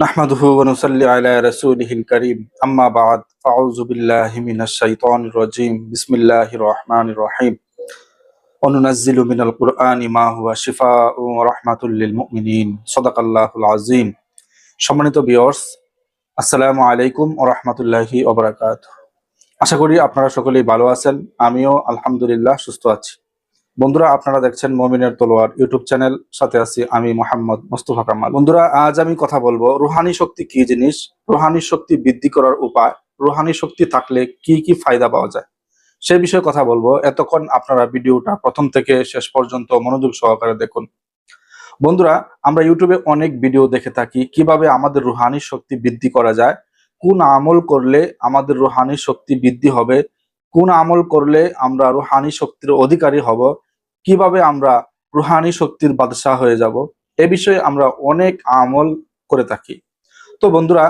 نحمده ونصلي على رسوله الكريم أما بعد فأعوذ بالله من الشيطان الرجيم بسم الله الرحمن الرحيم وننزل من القرآن ما هو شفاء ورحمة للمؤمنين صدق الله العظيم সম্মানিত বিয়র্স আসসালামু আলাইকুম ও রহমতুল্লাহি ওবরাকাত আশা করি আপনারা সকলেই ভালো আছেন আমিও আলহামদুলিল্লাহ সুস্থ আছি বন্ধুরা, আপনারা দেখছেন মমিনের তলোয়ার ইউটিউব চ্যানেল। সাথে আছি আমি মোহাম্মদ মোস্তফা কামাল। বন্ধুরা, আজ আমি কথা বলব রুহানি শক্তি কি জিনিস? রুহানি শক্তি বৃদ্ধি করার উপায়, রুহানি শক্তি থাকলে কি কি ফায়দা পাওয়া যায়? সে বিষয়ে কথা বলব। এতক্ষণ আপনারা ভিডিওটা প্রথম থেকে শেষ পর্যন্ত মনোযোগ সহকারে দেখুন। বন্ধুরা, আমরা ইউটিউবে অনেক ভিডিও দেখে থাকি, কীভাবে আমাদের রুহানি শক্তি বৃদ্ধি করা যায়, কোন আমল করলে আমাদের রুহানি শক্তি বৃদ্ধি হবে, কোন আমল করলে আমরা রুহানি শক্তির অধিকারী হব কীভাবে আমরা রুহানি শক্তির বাদশাহ হয়ে যাব? এ বিষয়ে আমরা অনেক আমল করে থাকি। তো বন্ধুরা,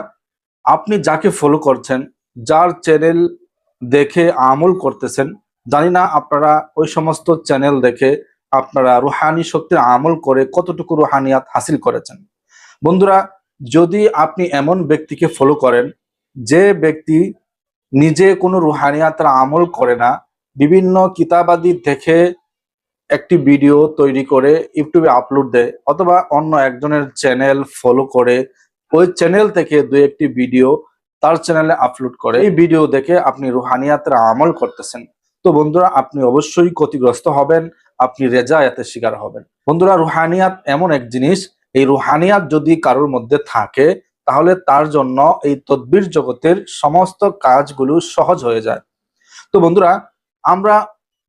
আপনি যাকে ফলো করছেন, যার চ্যানেল দেখে আমল করতেছেন, জানি না আপনারা ওই সমস্ত চ্যানেল দেখে আপনারা রুহানি শক্তির আমল করে কতটুকু রুহানিয়াত হাসিল করেছেন। বন্ধুরা, যদি আপনি এমন ব্যক্তিকে ফলো করেন, যে ব্যক্তি নিজে কোনো রুহানিয়াতের আমল করে না, বিভিন্ন কিতাবাদি দেখে একটি ভিডিও তৈরি করে ইউটিউবে আপলোড দেয় অথবা অন্য একজনের চ্যানেল ফলো করে ওই চ্যানেল থেকে দু একটি ভিডিও তার চ্যানেলে আপলোড করে। এই ভিডিও দেখে আপনি রুহানিয়াতের আমল করতেছেন। তো বন্ধুরা, আপনি অবশ্যই ক্ষতিগ্রস্ত হবেন, আপনি রেজায়াতের শিকার হবেন। বন্ধুরা রুহানিয়াত এমন এক জিনিস, এই রুহানিয়াত যদি কারোর মধ্যে থাকে, তাহলে তার জন্য এই তদ্বির জগতের সমস্ত কাজগুলো সহজ হয়ে যায়। তো বন্ধুরা, আমরা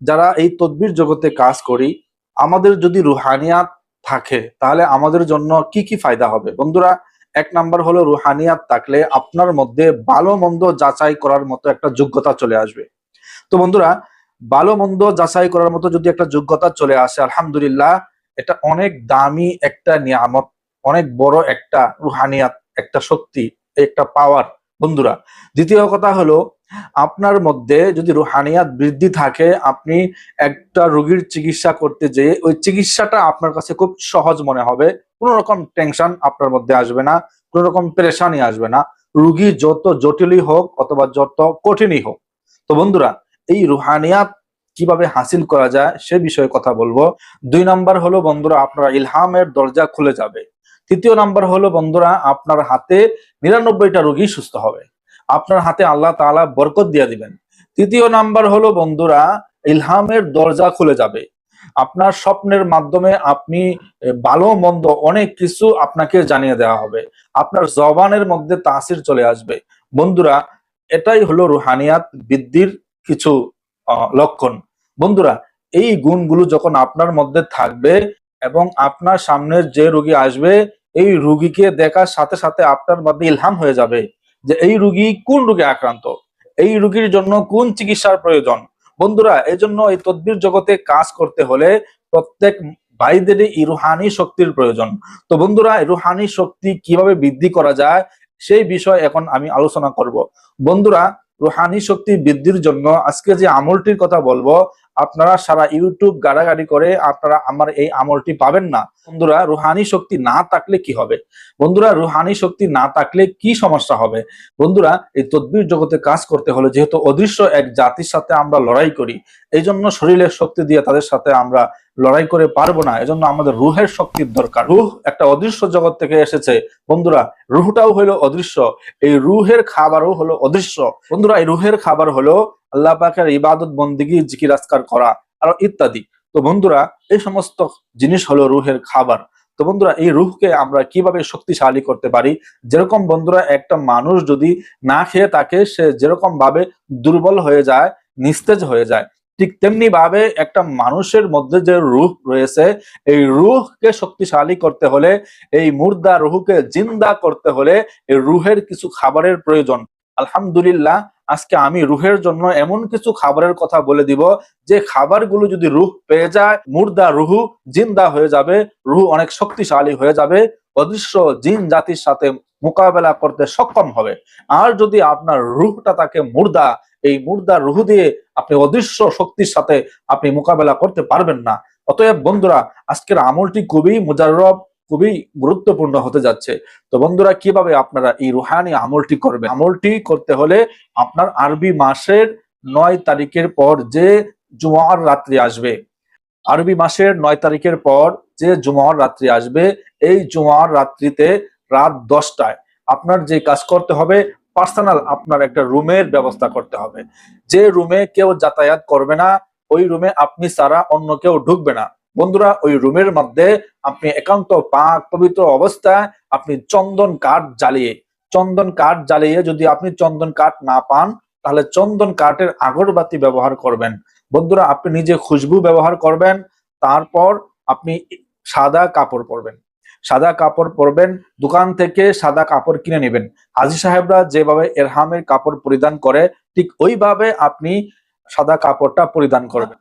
যারা এই তদ্বির জগতে কাজ করি, আমাদের যদি রুহানিয়াত থাকে, তাহলে আমাদের জন্য কি কি ফায়দা হবে? বন্ধুরা, এক নাম্বার হলো রুহানিয়াত থাকলে আপনার মধ্যে ভালো মন্দ যাচাই করার মতো একটা যোগ্যতা চলে আসবে। তো বন্ধুরা, ভালো মন্দ যাচাই করার মতো যদি একটা যোগ্যতা চলে আসে, আলহামদুলিল্লাহ, এটা অনেক দামি একটা নিয়ামত, অনেক বড় একটা রুহানিয়াত, একটা শক্তি, একটা পাওয়ার বন্ধুরা, দ্বিতীয় কথা হলো, আপনার মধ্যে যদি রুহানিয়াত বৃদ্ধি থাকে, আপনি একটা রোগীর চিকিৎসা করতে যেয়ে ওই চিকিৎসাটা আপনার কাছে খুব সহজ মনে হবে। কোনো রকম টেনশন আপনার মধ্যে আসবে না, কোনো রকম পেরেশানি আসবে না। রুগী যত জটিলই হোক অথবা যত কঠিনই হোক। তো বন্ধুরা, এই রুহানিয়াত কীভাবে হাসিল করা যায় সে বিষয়ে কথা বলব। দুই নাম্বার হলো, বন্ধুরা, আপনারা ইলহামের দরজা খুলে যাবে। তৃতীয় নাম্বার হলো, বন্ধুরা, আপনার হাতে নিরানব্বইটা রোগী সুস্থ হবে। আপনার হাতে আল্লাহ তাআলা বরকত দিয়ে দিবেন। তৃতীয় নাম্বার হলো, বন্ধুরা, ইলহামের দরজা খুলে যাবে। আপনার স্বপ্নের মাধ্যমে আপনি ভালো, মন্দ অনেক কিছু আপনাকে জানিয়ে দেওয়া হবে। আপনার জবানের মধ্যে তাসির চলে আসবে। বন্ধুরা, এটাই হলো রুহানিয়াত বৃদ্ধির কিছু লক্ষণ। বন্ধুরা, এই গুণগুলো যখন আপনার মধ্যে থাকবে এবং আপনার সামনের যে রোগী আসবে এই রুগীকে দেখার সাথে সাথে আপনার মধ্যে ইলহাম হয়ে যাবে যে এই রুগী কোন রোগে আক্রান্ত? এই রুগীর জন্য কোন চিকিৎসার প্রয়োজন? বন্ধুরা, এই জন্য এই তদ্বির জগতে কাজ করতে হলে প্রত্যেক ভাইদেরই এই রুহানি শক্তির প্রয়োজন। তো বন্ধুরা রুহানি শক্তি কীভাবে বৃদ্ধি করা যায় সেই বিষয় এখন আমি আলোচনা করব। বন্ধুরা, রুহানি শক্তি বৃদ্ধির জন্য আজকে যে আমলটির কথা বলব আপনারা সারা ইউটিউব গাড়াগাড়ি করে আপনারা আমার এই আমলটি পাবেন না। বন্ধুরা, রুহানি শক্তি না থাকলে কি হবে? বন্ধুরা, রুহানি শক্তি না থাকলে কি সমস্যা হবে? বন্ধুরা, এই তদ্বির জগতে কাজ করতে হলে যেহেতু অদৃশ্য এক জাতির সাথে আমরা লড়াই করি এই জন্য শরীরের শক্তি দিয়ে তাদের সাথে আমরা লড়াই করে পারব না। এজন্য আমাদের রুহের শক্তির দরকার। রুহ একটা অদৃশ্য জগৎ থেকে এসেছে। বন্ধুরা, রুহটাও হলো অদৃশ্য। এই রুহের খাবারও হলো অদৃশ্য। বন্ধুরা, এই রুহের খাবার হলো আল্লাহ পাকের ইবাদত, বন্দিগি জিকির আসকার করা আর ইত্যাদি। তো বন্ধুরা, এই সমস্ত জিনিস হলো রুহের খাবার। তো বন্ধুরা, এই রুহকে আমরা কীভাবে শক্তিশালী করতে পারি? যেরকম বন্ধুরা, একটা মানুষ যদি না খেয়ে থাকে, সে যেরকম ভাবে দুর্বল হয়ে যায়, নিস্তেজ হয়ে যায় ঠিক তেমনি ভাবে একটা মানুষের মধ্যে যে রুহ রয়েছে, এই রুহকে শক্তিশালী করতে হলে, এই মুর্দা রুহকে জিন্দা করতে হলে এই রুহের কিছু খাবারের প্রয়োজন। আলহামদুলিল্লাহ, আজকে আমি রুহের জন্য এমন কিছু খাবারের কথা বলে দিব, যে খাবারগুলো যদি রুহ পেয়ে যায়, মুর্দা রুহু জিন্দা হয়ে যাবে, রুহ অনেক শক্তিশালী হয়ে যাবে, অদৃশ্য জিন জাতির সাথে মোকাবেলা করতে সক্ষম হবে। আর যদি আপনার রুহটা তাকে মুর্দা এই মুর্দার রুহ দিয়ে আপনি অদৃশ্য শক্তির সাথে আপনি মোকাবেলা করতে পারবেন না। অতএব বন্ধুরা, আজকের আমলটি খুবই মুজাররব, খুবই গুরুত্বপূর্ণ হতে যাচ্ছে। তো বন্ধুরা, কীভাবে আপনারা এই রুহানি আমলটি করবেন? আমলটি করতে হলে আপনার আরবি মাসের নয় তারিখের পর যে জুমার রাত্রি আসবে, আরবি মাসের নয় তারিখের পর যে জুমার রাত্রি আসবে, এই জুমার রাত্রিতে রাত দশটায় আপনার যে কাজ করতে হবে পার্সোনাল আপনার একটা রুমের ব্যবস্থা করতে হবে। যে রুমে কেউ যাতায়াত করবে না, ওই রুমে আপনি ছাড়া অন্য কেউ ঢুকবে না। বন্ধুরা, ওই রুমের মধ্যে আপনি একান্ত পাক, পবিত্র অবস্থায় আপনি চন্দন কাঠ জ্বালিয়ে, চন্দন কাঠ জ্বালিয়ে যদি আপনি চন্দন কাঠ না পান, তাহলে চন্দন কাঠের আগরবাতি ব্যবহার করবেন। বন্ধুরা, আপনি নিজে খুশবু ব্যবহার করবেন, তারপর আপনি সাদা কাপড় পরবেন। সাদা কাপড় পরবেন, দোকান থেকে সাদা কাপড় কিনে নেবেন। হাজি সাহেবরা যেভাবে এরহামের কাপড় পরিধান করে, ঠিক ওইভাবে আপনি সাদা কাপড়টা পরিধান করবেন।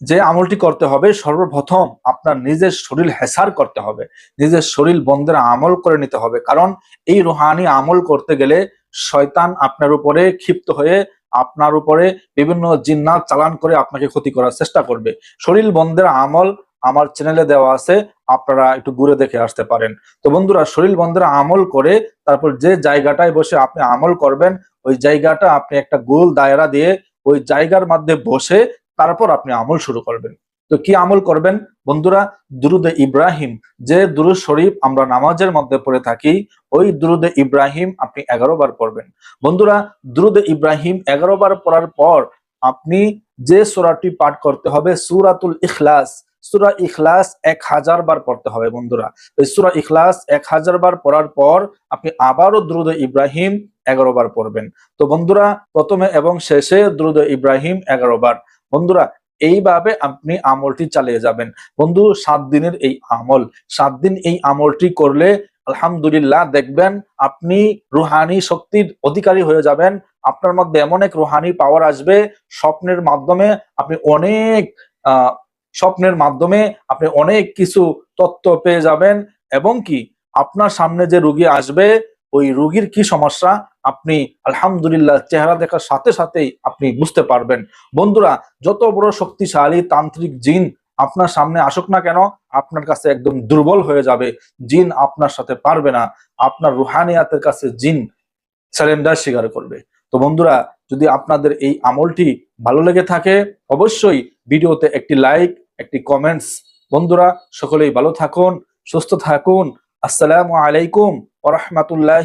যে আমলটি করতে হবে, সর্বপ্রথম আপনার নিজের শরীর হেসার করতে হবে। নিজের শরীর বন্ধের আমল করে নিতে হবে। কারণ এই রুহানি আমল করতে গেলে শয়তান আপনার উপরে ক্ষিপ্ত হয়ে আপনার উপরে বিভিন্ন জিন্নাত চালান করে আপনাকে ক্ষতি করার চেষ্টা করবে। শরীর বন্ধের আমল আমার চ্যানেলে দেওয়া আছে, আপনারা একটু ঘুরে দেখে আসতে পারেন। তো বন্ধুরা, শরীর বন্ধের আমল করে তারপর যে জায়গাটায় বসে আপনি আমল করবেন, ওই জায়গাটা আপনি একটা গোল দায়রা দিয়ে ওই জায়গার মধ্যে বসে তারপর আপনি আমল শুরু করবেন। তো কি আমল করবেন? বন্ধুরা, দুরুদে ইব্রাহিম, যে দুরুদ শরীফ আমরা নামাজের মধ্যে পড়ে থাকি, ওই দুরুদে ইব্রাহিম আপনি এগারো বার পড়বেন। বন্ধুরা, দুরুদে ইব্রাহিম এগারো বার পড়ার পর আপনি যে সুরাটি পাঠ করতে হবে, সুরাতুল ইখলাস সুরা ইখলাস এক হাজার বার পড়তে হবে বন্ধুরা। এই সুরা ইখলাস এক হাজার বার পড়ার পর আপনি আবারও দ্রুদ ইব্রাহিম এগারো বার পড়বেন। তো বন্ধুরা, প্রথমে এবং শেষে দ্রুদ ইব্রাহিম এগারো বার। বন্ধুরা, এইভাবে আপনি আমলটি চালিয়ে যাবেন। বন্ধু, সাত দিনের এই আমল। সাত দিন এই আমলটি করলে আলহামদুলিল্লাহ দেখবেন আপনি রুহানি শক্তির অধিকারী হয়ে যাবেন। আপনার মধ্যে এমন এক রুহানি পাওয়ার আসবে, স্বপ্নের মাধ্যমে আপনি অনেক স্বপ্নের মাধ্যমে আপনি অনেক কিছু তথ্য পেয়ে যাবেন এবং কি আপনার সামনে যে রুগী আসবে, ওই রুগীর কি সমস্যা আপনি আলহামদুলিল্লাহ চেহারা দেখার সাথে সাথেই আপনি বুঝতে পারবেন। বন্ধুরা, যত বড় শক্তিশালী তান্ত্রিক জিন আপনার সামনে আসুক না কেন, আপনার কাছে একদম দুর্বল হয়ে যাবে। জিন আপনার সাথে পারবে না। আপনার রুহানিয়াতের কাছে জিন স্যালেন্ডার স্বীকার করবে। তো বন্ধুরা, যদি আপনাদের এই আমলটি ভালো লেগে থাকে, অবশ্যই ভিডিওতে একটি লাইক একটি কমেন্টস বন্ধুরা সকলেই ভালো থাকুন সুস্থ থাকুন। আসসালামু আলাইকুম ওরহমতুল্লাহ